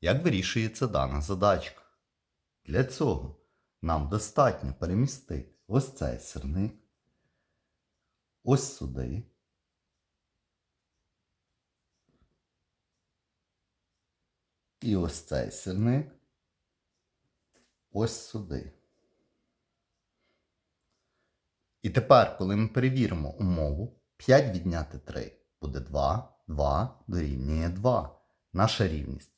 Як вирішується дана задачка? Для цього нам достатньо перемістити ось цей сирник, ось сюди. І ось цей сирник ось сюди. І тепер, коли ми перевіримо умову, 5 відняти 3 буде 2, 2 дорівнює 2. Наша рівність